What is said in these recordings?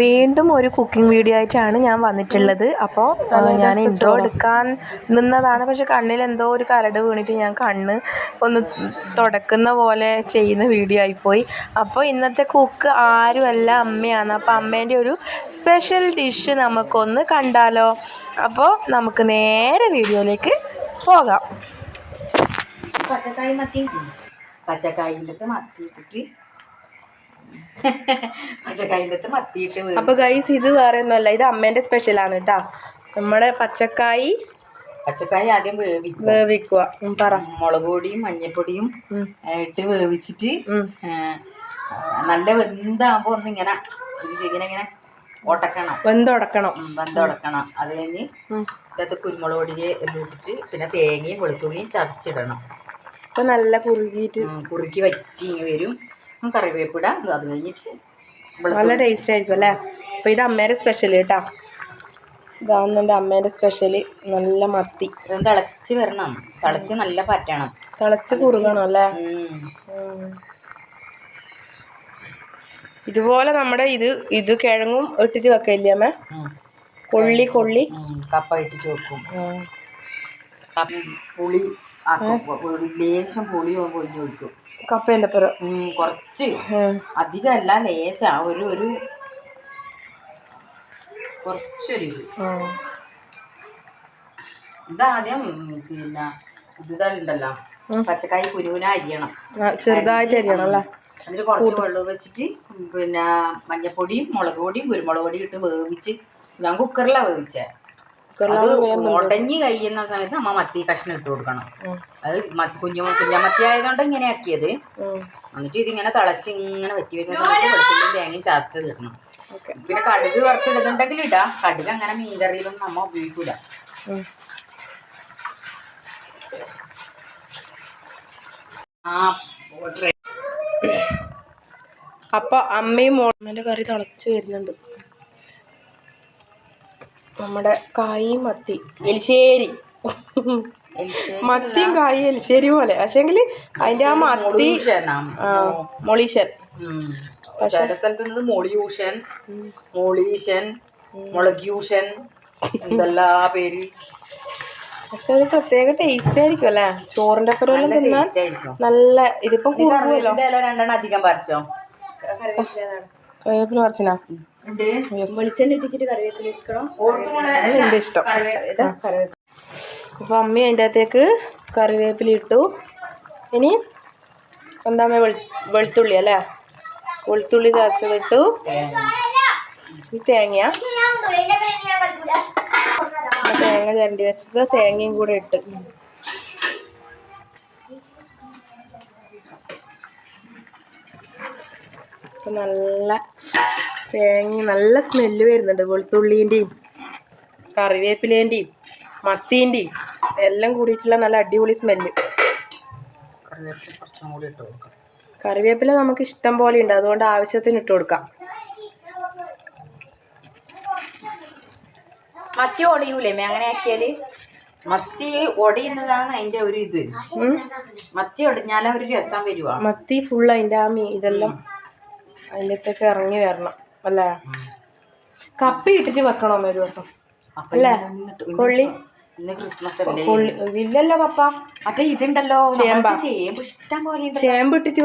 വീണ്ടും ഒരു cooking video ആയിട്ടാണ് ഞാൻ വന്നിട്ടുള്ളത്. അപ്പോൾ ഞാൻ ഇൻട്രോ എടുക്കാൻ നിന്നതാണ്. പക്ഷെ കണ്ണിൽ എന്തോ ഒരു കരട് വീണിട്ട് ഞാൻ കണ്ണ് ഒന്ന് തുടക്കുന്ന പോലെ ചെയ്യുന്ന വീഡിയോ ആയിപ്പോയി. അപ്പോൾ ഇന്നത്തെ കുക്ക് ആരുമല്ല അമ്മയാണ്. അപ്പോൾ അമ്മേന്റെ ഒരു സ്പെഷ്യൽ ഡിഷ് നമുക്കൊന്ന് കണ്ടാലോ? അപ്പോൾ നമുക്ക് നേരെ വീഡിയോയിലേക്ക് പോകാം. പച്ചക്കായ മത്തി പച്ചക്കായിന്റെ മത്തി മത്തിയിട്ടിട്ട് അപ്പോൾ ഗൈസ് ഇത് വേറെ ഒന്നുമല്ല ഇത് അമ്മേന്റെ സ്പെഷ്യലാണ് കേട്ടാ നമ്മുടെ പച്ചക്കായി പച്ചക്കായി ആദ്യം വേവിക്കും വേവിക്കുക. പറ. മുളക് പൊടിയും മഞ്ഞപ്പൊടിയും ഇട്ട് വേവിച്ചിട്ട് നല്ല വെന്താകുമ്പോ ഒന്ന് ഇങ്ങനെ ഇങ്ങനെ ഇങ്ങനെ ഒടക്കണം. വെന്തുടക്കണം. വെന്തുടക്കണം. അത് കഴിഞ്ഞ്. ഇതിനകത്ത് കുരുമുളക് പൊടി ഇട്ടിട്ട് പിന്നെ തേങ്ങയും വെളുത്തുള്ളിയും ചതച്ചിടണം. അപ്പൊ നല്ല കുറുകിയിട്ട് കുറുക്കി വറ്റി വരും. കറിവേപ്പിട അത് കഴിഞ്ഞിട്ട് നല്ല ടേസ്റ്റ് ആയിരിക്കും അല്ലേ അപ്പോൾ ഇത് അമ്മേന്റെ സ്പെഷ്യൽ കേട്ടോ ഇതാണ് എന്റെ അമ്മേന്റെ സ്പെഷ്യൽ നല്ല മത്തി ഇത് തിളച്ച് വരണം തിളച്ച് നല്ല പറ്റണം തിളച്ച് കുറുകണം അല്ലേ. ഇതുപോലെ നമ്മുടെ ഇത് ഇത് കിഴങ്ങും ഇട്ടിട്ട് വെക്കില്ലേ അമ്മ. കൊള്ളി കൊള്ളി കപ്പ ഇട്ടിട്ട് വെക്കും പുളി ലേശം പുളി പൊഞ്ഞ് ഒഴിക്കും കപ്പേന്റെ പുറം കുറച്ച്. അധികമല്ല ലേശ. ഒരു ഒരു കുറച്ചൊരു ഇത്. ഇതാദ്യം പിന്നെ ഇതുണ്ടല്ലോ. പച്ചക്കായി കുരുവിന അരിയണം. ചെറുതായിട്ട് അരിയണം അല്ലേ? അതിൽ കുറച്ച് വെള്ളം വെച്ചിട്ട് പിന്നെ മഞ്ഞപ്പൊടിയും മുളക് പൊടിയും കുരുമുളക് പൊടിയും ഇട്ട് വേവിച്ച് ഞാൻ കുക്കറിലാണ് വേവിച്ചേ. അത് ഉടഞ്ഞ് കഴിയുന്ന സമയത്ത് നമ്മ മത്തി കഷ്ണം ഇട്ട് കൊടുക്കണം. അത് മത്തി കുഞ്ഞു കുഞ്ഞമത്തി ആയതുകൊണ്ട് ഇങ്ങനെ ആക്കിയത്. എന്നിട്ട് ഇതിങ്ങനെ തിളച്ച് ഇങ്ങനെ വറ്റി വരുന്ന സമയത്ത് വെളുത്തുള്ളിയും തേങ്ങയും ചതച്ചത് ഇടണം. ഓക്കെ. പിന്നെ കടുക് വറുത്തിടുന്നുണ്ടെങ്കിൽ ഇടാ. കടുക് അങ്ങനെ മീൻ മീൻകറിയിലൊന്നും നമ്മ ഉപയോഗിക്കൂല. ആ അപ്പൊ അമ്മയും മോളമ്മേന്റെ കറി തിളച്ച് വരുന്നുണ്ട്. നമ്മുടെ കായും മത്തി. എലിശ്ശേരി. മത്തിയും കായും എലിശ്ശേരി പോലെ. പക്ഷെങ്കിൽ അതിന്റെ ആ മത്തി മൊളീശൻ. ചില സ്ഥലത്ത് നിന്ന് മൊളിയൂഷൻ മോളീഷൻ മുളക്യൂഷൻ എന്തെല്ലാ പേര്? പക്ഷെ ഒരു പ്രത്യേക ടേസ്റ്റ് ആയിരിക്കും അല്ലേ? ചോറിന്റെ ഒക്കെ തിന്നാൻ നല്ല ഇതിപ്പം കൂടുതലോ? രണ്ടെണ്ണം അധികം പറിച്ചോ? കറിവേപ്പില പറിച്ചിനാ? വെളിച്ചെണ്ണ ഇട്ടിട്ട് കറിവേപ്പില ഇരിക്കണം അത് എന്റെ ഇഷ്ടം. അപ്പൊ അമ്മ അതിന്റെ അകത്തേക്ക് കറിവേപ്പില ഇട്ടു. ഇനി വെളു വെളുത്തുള്ളി അല്ലേ? വെളുത്തുള്ളി ചതച്ചതിട്ടു ഈ തേങ്ങ. തേങ്ങ. ചരണ്ടി വെച്ചത് തേങ്ങയും കൂടെ ഇട്ട്. നല്ല തേങ്ങ നല്ല സ്മെല്ല് വരുന്നുണ്ട്. വെളുത്തുള്ളീന്റെയും കറിവേപ്പിലേന്റെയും മത്തീന്റെയും എല്ലാം കൂടിയിട്ടുള്ള നല്ല അടിപൊളി സ്മെല്ല് കറിവേപ്പില കുറച്ചും കൂടി ഇട്ട് കറിവേപ്പില നമുക്ക് ഇഷ്ടം പോലെ ഉണ്ട്. അതുകൊണ്ട് ആവശ്യത്തിന് ഇട്ട് കൊടുക്കാം. മത്തി ഒടിയൂലേ അങ്ങനെ ആക്കിയാൽ? മത്തി ഒടിയുന്നതാണ് അതിന്റെ ഒരു ഇത്. മത്തി ഒടിഞ്ഞാലും ഒരു രസം വരുവാ. മത്തി ഫുൾ അതിന്റെ ആ മീ ഇതെല്ലാം അതിന്റെ ഇറങ്ങി വരണം. അല്ലേ? കപ്പി ഇട്ടിട്ട് വെക്കണോ ഒരു ദിവസം? അപ്പൊ അല്ലേ? കൊള്ളി. ഇന്ന് ക്രിസ്മസ് അല്ലേ? കൊള്ളി. ഇല്ലല്ലോ കപ്പ മറ്റേ ഇതുണ്ടല്ലോ. ചേമ്പ. ചേമ്പ് ഇഷ്ടം പോലെ ഉണ്ട് ചേമ്പ് ഇട്ടിട്ട്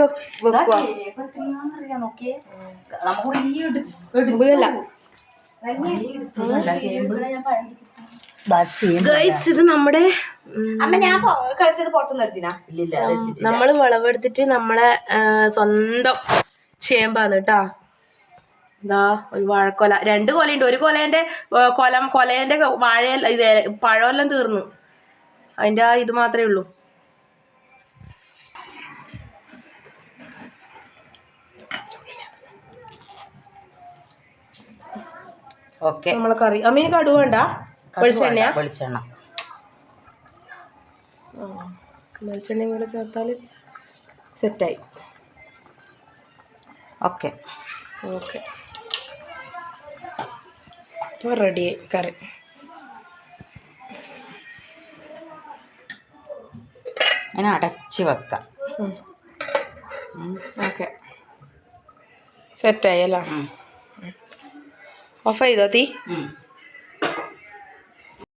ഇത് നമ്മുടെ. നമ്മൾ വിളവെടുത്തിട്ട് നമ്മളെ സ്വന്തം ചേമ്പാന്ന് കേട്ടാ. ഇതാ ഒരു വാഴക്കൊല. രണ്ട് കൊലയുണ്ട്. ഒരു കൊലേന്റെ കൊല കൊലം കൊലേന്റെ വാഴയെല്ലാം ഇത് പഴമെല്ലാം തീർന്നു. അതിന്റെ ആ ഇത് മാത്രമേ ഉള്ളൂ. ഓക്കെ. നമ്മൾ കറി. അമ്മീൻ കടു വേണ്ട? വെളിച്ചെണ്ണ. വെളിച്ചെണ്ണ വെളിച്ചെണ്ണയും കൂടെ ചേർത്താൽ സെറ്റായി. ഓക്കെ. ഓക്കെ. ഇപ്പോൾ റെഡി കറി. അങ്ങനെ അടച്ച് വെക്കാം. ഓക്കെ. സെറ്റായല്ലോ. ഓഫ് ചെയ്തോ തീ.